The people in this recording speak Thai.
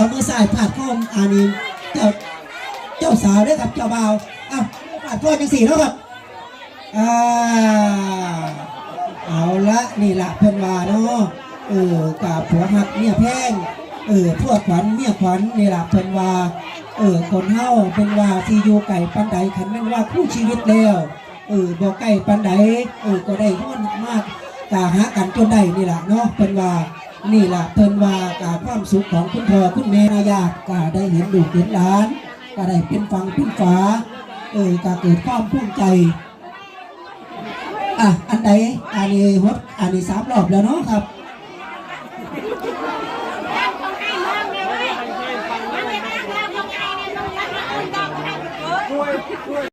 เอามือันนี้เจ้าเจ้าสาวด้วยครับเจ้าบ่าวอ้าวปาดพ่อจังสี่เนาะครับอ่าเอาละนี่ละเพิ่นว่าเนาะเออกาผัวหักเมียแพงเออพวกขวัญเมียขวัญนี่ละเพิ่นว่าเออคนเฮาเป็นว่าที่อยู่ไก่ปันใดขันแม่นว่าคู่ชีวิตแล้วเออบ่ไก่ปันใดเออก็ได้ย้อนมากกาหากันจนได้นี่ละเนาะเป็นว่า นี่แหละเพิ่นว่ากาความสุขของคุณพ่อคุณแม่ญาติก็ได้เห็นลูเห็นหลานก็ได้เป็นฟังเป็นฝาเออก็เกิดความภูมิใจอะอันใดอันนี้ฮดอันนี้สามรอบแล้วเนาะครับ